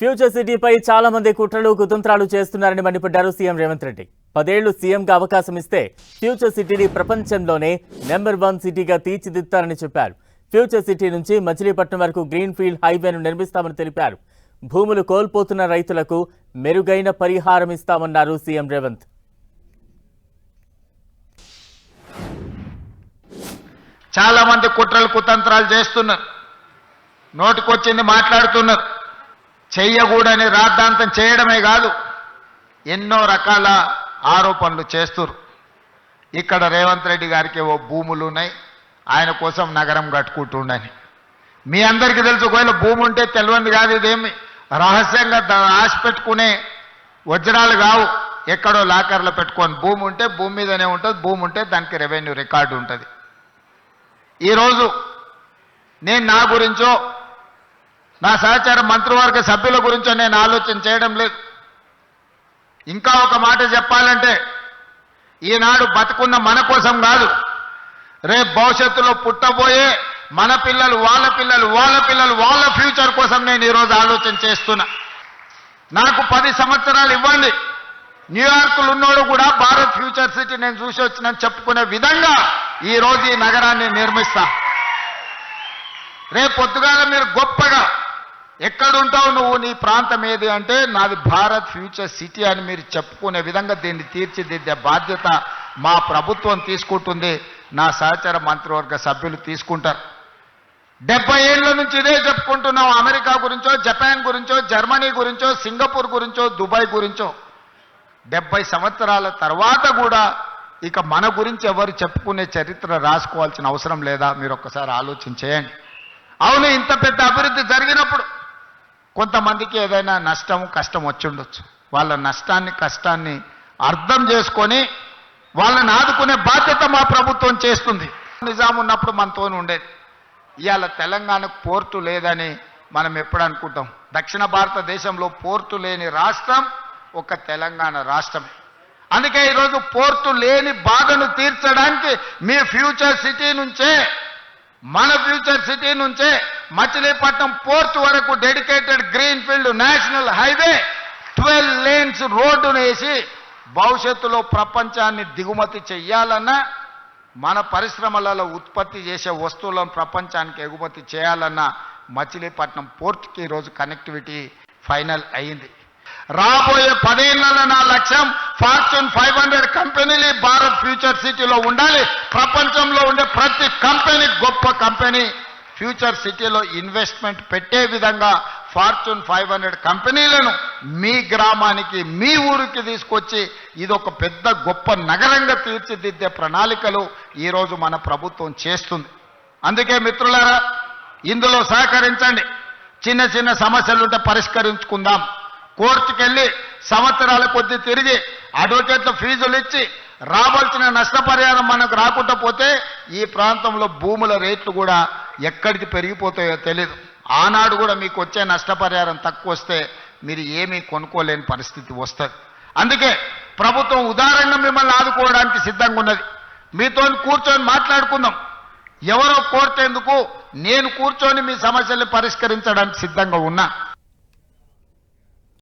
Future సిటీపై చాలా మంది కుట్రలు కుతంత్రాలు చేస్తున్నారని మండిపడ్డారు సీఎం రేవంత్ రెడ్డి. పదేళ్ళు సీఎంగా అవకాశం ఇస్తే ఫ్యూచర్ సిటీని ప్రపంచంలోనే నెంబర్ వన్ సిటీగా తీర్చిదిద్దుతారని చెప్పారు. ఫ్యూచర్ సిటీ నుంచి మచిలీపట్నం వరకు గ్రీన్ ఫీల్డ్ హైవేను నిర్మిస్తామని తెలిపారు. భూములు కోల్పోతున్న రైతులకు మెరుగైన పరిహారం ఇస్తామన్నారు సీఎం రేవంత్. చాలా మంది కుట్రలు కుతంత్రాలు చేస్తున్నారు. నోటికొచ్చింది మాట్లాడుతున్నారు. చెయ్యకూడని రాద్ధాంతం చేయడమే కాదు ఎన్నో రకాల ఆరోపణలు చేస్తురు ఇక్కడ రేవంత్ రెడ్డి గారికి ఓ భూములు ఉన్నాయి ఆయన కోసం నగరం కట్టుకుంటుండని. మీ అందరికీ తెలుసు ఒకవేళ భూమి ఉంటే తెలియంది కాదు ఇదేమి. రహస్యంగా ఆశ పెట్టుకునే వజ్రాలు కావు. ఎక్కడో లాకర్లో పెట్టుకొని భూమి ఉంటే భూమి మీదనే ఉంటుంది భూమి ఉంటే దానికి రెవెన్యూ రికార్డు ఉంటుంది. ఈరోజు నేను నా గురించో నా సహచార మంత్రివర్గ సభ్యుల గురించో నేను ఆలోచన చేయడం లేదు. ఇంకా ఒక మాట చెప్పాలంటే ఈనాడు బతుకున్న మన కోసం కాదు. రేపు భవిష్యత్తులో పుట్టబోయే మన పిల్లలు వాళ్ళ పిల్లలు వాళ్ళ పిల్లలు వాళ్ళ ఫ్యూచర్ కోసం నేను ఈరోజు ఆలోచన చేస్తున్నా. నాకు పది సంవత్సరాలు ఇవ్వండి. న్యూయార్క్లో ఉన్నోడు కూడా భారత్ ఫ్యూచర్ సిటీ నేను చూసి వచ్చిన చెప్పుకునే విధంగా ఈరోజు ఈ నగరాన్ని నిర్మిస్తా. రేపు పొద్దుగాల మీరు గొప్పగా ఎక్కడుంటావు నువ్వు నీ ప్రాంతం ఏది అంటే నాది భారత్ ఫ్యూచర్ సిటీ అని మీరు చెప్పుకునే విధంగా దీన్ని తీర్చిదిద్దే బాధ్యత మా ప్రభుత్వం తీసుకుంటుంది. నా సహచర మంత్రివర్గ సభ్యులు తీసుకుంటారు. డెబ్బై ఏళ్ళ నుంచి ఇదే చెప్పుకుంటున్నాం. అమెరికా గురించో జపాన్ గురించో జర్మనీ గురించో సింగపూర్ గురించో దుబాయ్ గురించో. డెబ్బై సంవత్సరాల తర్వాత కూడా ఇక మన గురించి ఎవరు చెప్పుకునే చరిత్ర రాసుకోవాల్సిన అవసరం లేదా? మీరు ఒక్కసారి ఆలోచించేయండి అవును ఇంత పెద్ద అభివృద్ధి జరిగినప్పుడు కొంతమందికి ఏదైనా నష్టం కష్టం వచ్చి ఉండొచ్చు. వాళ్ళ నష్టాన్ని కష్టాన్ని అర్థం చేసుకొని వాళ్ళని ఆదుకునే బాధ్యత మా ప్రభుత్వం చేస్తుంది. నిజాం ఉన్నప్పుడు మనతో ఉండేది. ఇవాళ తెలంగాణకు పోర్టు లేదని మనం ఎప్పుడు అనుకుంటాం? దక్షిణ భారతదేశంలో పోర్టు లేని రాష్ట్రం ఒక తెలంగాణ రాష్ట్రమే. అందుకే ఈరోజు పోర్టు లేని బాధను తీర్చడానికి మీ ఫ్యూచర్ సిటీ నుంచే మన ఫ్యూచర్ సిటీ నుంచే మచిలీపట్నం పోర్ట్ వరకు dedicated greenfield national highway twelve lanes రోడ్డును వేసి భవిష్యత్తులో ప్రపంచాన్ని దిగుమతి చెయ్యాలన్నా మన పరిశ్రమలలో ఉత్పత్తి చేసే వస్తువులను ప్రపంచానికి ఎగుమతి చేయాలన్నా మచిలీపట్నం పోర్ట్కి ఈరోజు కనెక్టివిటీ ఫైనల్ అయింది. రాబోయే పదేళ్ళలో నా లక్ష్యం ఫార్చ్యూన్ ఫైవ్ హండ్రెడ్ కంపెనీలు భారత్ ఫ్యూచర్ సిటీలో ఉండాలి. ప్రపంచంలో ఉండే ప్రతి కంపెనీ గొప్ప కంపెనీ. ఫ్యూచర్ సిటీలో ఇన్వెస్ట్మెంట్ పెట్టే విధంగా ఫార్చ్యూన్ ఫైవ్ హండ్రెడ్ కంపెనీలను మీ గ్రామానికి మీ ఊరికి తీసుకొచ్చి ఇది ఒక పెద్ద గొప్ప నగరంగా తీర్చిదిద్దే ప్రణాళికలు ఈరోజు మన ప్రభుత్వం చేస్తుంది. అందుకే మిత్రులారా ఇందులో సహకరించండి. చిన్న చిన్న సమస్యలుంటే పరిష్కరించుకుందాం. కోర్టుకెళ్ళి సంవత్సరాల కొద్ది తిరిగి అడ్వకేట్ల ఫీజులు ఇచ్చి రావాల్సిన నష్టపరిహారం మనకు రాకుండా పోతే ఈ ప్రాంతంలో భూముల రేట్లు కూడా ఎక్కడికి పెరిగిపోతాయో తెలియదు ఆనాడు కూడా మీకు వచ్చే నష్టపరిహారం తక్కువ వస్తే మీరు ఏమీ కొనుక్కోలేని పరిస్థితి వస్తుంది. అందుకే ప్రభుత్వం ఉదారంగా మిమ్మల్ని ఆదుకోవడానికి సిద్ధంగా ఉన్నది. మీతో కూర్చొని మాట్లాడుకుందాం. ఎవరో కోర్టేందుకు నేను కూర్చొని మీ సమస్యల్ని పరిష్కరించడానికి సిద్ధంగా ఉన్నా.